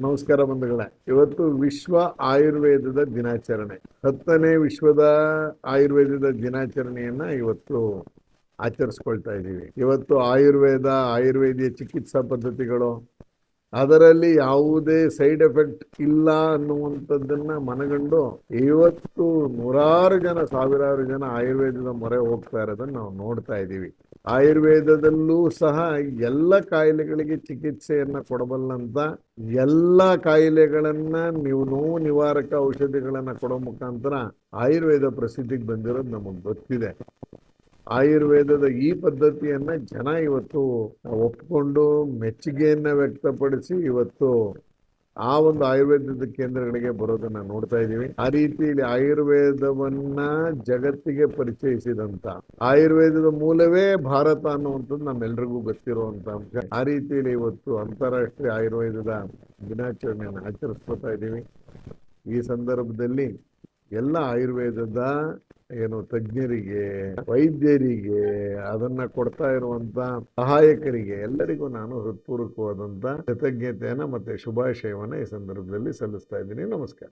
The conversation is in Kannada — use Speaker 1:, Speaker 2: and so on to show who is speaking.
Speaker 1: ನಮಸ್ಕಾರ ಬಂಧುಗಳೇ. ಇವತ್ತು ವಿಶ್ವ ಆಯುರ್ವೇದದ ದಿನಾಚರಣೆ. ಹತ್ತನೇ ವಿಶ್ವದ ಆಯುರ್ವೇದದ ದಿನಾಚರಣೆಯನ್ನ ಇವತ್ತು ಆಚರಿಸ್ಕೊಳ್ತಾ ಇದ್ದೀವಿ. ಇವತ್ತು ಆಯುರ್ವೇದ, ಆಯುರ್ವೇದಿಯ ಚಿಕಿತ್ಸಾ ಪದ್ಧತಿಗಳು, ಅದರಲ್ಲಿ ಯಾವುದೇ ಸೈಡ್ ಎಫೆಕ್ಟ್ ಇಲ್ಲ ಅನ್ನುವಂಥದ್ದನ್ನ ಮನಗಂಡು ಇವತ್ತು ನೂರಾರು ಜನ, ಸಾವಿರಾರು ಜನ ಆಯುರ್ವೇದದ ಮೊರೆ ಹೋಗ್ತಾ ಇರೋದನ್ನ ನಾವು ನೋಡ್ತಾ ಇದ್ದೀವಿ. ಆಯುರ್ವೇದದಲ್ಲೂ ಸಹ ಎಲ್ಲ ಕಾಯಿಲೆಗಳಿಗೆ ಚಿಕಿತ್ಸೆಯನ್ನ ಕೊಡಬಲ್ಲಂತ ಎಲ್ಲ ಕಾಯಿಲೆಗಳನ್ನ ನೀವು ನೋವು ನಿವಾರಕ ಔಷಧಿಗಳನ್ನ ಕೊಡೋ ಮುಖಾಂತರ ಆಯುರ್ವೇದ ಪ್ರಸಿದ್ಧಿಗೆ ಬಂದಿರೋದು ನಮಗೆ ಗೊತ್ತಿದೆ. ಆಯುರ್ವೇದದ ಈ ಪದ್ಧತಿಯನ್ನ ಜನ ಇವತ್ತು ಒಪ್ಕೊಂಡು ಮೆಚ್ಚುಗೆಯನ್ನು ವ್ಯಕ್ತಪಡಿಸಿ ಇವತ್ತು ಆ ಒಂದು ಆಯುರ್ವೇದದ ಕೇಂದ್ರಗಳಿಗೆ ಬರೋದನ್ನ ನೋಡ್ತಾ ಇದ್ದೀವಿ. ಆ ರೀತಿಯಲ್ಲಿ ಆಯುರ್ವೇದವನ್ನ ಜಗತ್ತಿಗೆ ಪರಿಚಯಿಸಿದಂತ, ಆಯುರ್ವೇದದ ಮೂಲವೇ ಭಾರತ ಅನ್ನುವಂಥದ್ದು ನಮ್ಮೆಲ್ರಿಗೂ ಗೊತ್ತಿರುವಂತ ಅಂಶ. ಆ ರೀತಿಯಲ್ಲಿ ಇವತ್ತು ಅಂತಾರಾಷ್ಟ್ರೀಯ ಆಯುರ್ವೇದದ ದಿನಾಚರಣೆಯನ್ನು ಆಚರಿಸ್ಕೊತಾ ಇದ್ದೀವಿ. ಈ ಸಂದರ್ಭದಲ್ಲಿ ಎಲ್ಲ ಆಯುರ್ವೇದದ ಏನು ತಜ್ಞರಿಗೆ, ವೈದ್ಯರಿಗೆ, ಅದನ್ನ ಕೊಡ್ತಾ ಇರುವಂತ ಸಹಾಯಕರಿಗೆ ಎಲ್ಲರಿಗೂ ನಾನು ಹೃತ್ಪೂರ್ವಕವಾದಂತ ಕೃತಜ್ಞತೆಯನ್ನ ಮತ್ತೆ ಶುಭಾಶಯವನ್ನ ಈ ಸಂದರ್ಭದಲ್ಲಿ ಸಲ್ಲಿಸ್ತಾ ಇದ್ದೀನಿ. ನಮಸ್ಕಾರ.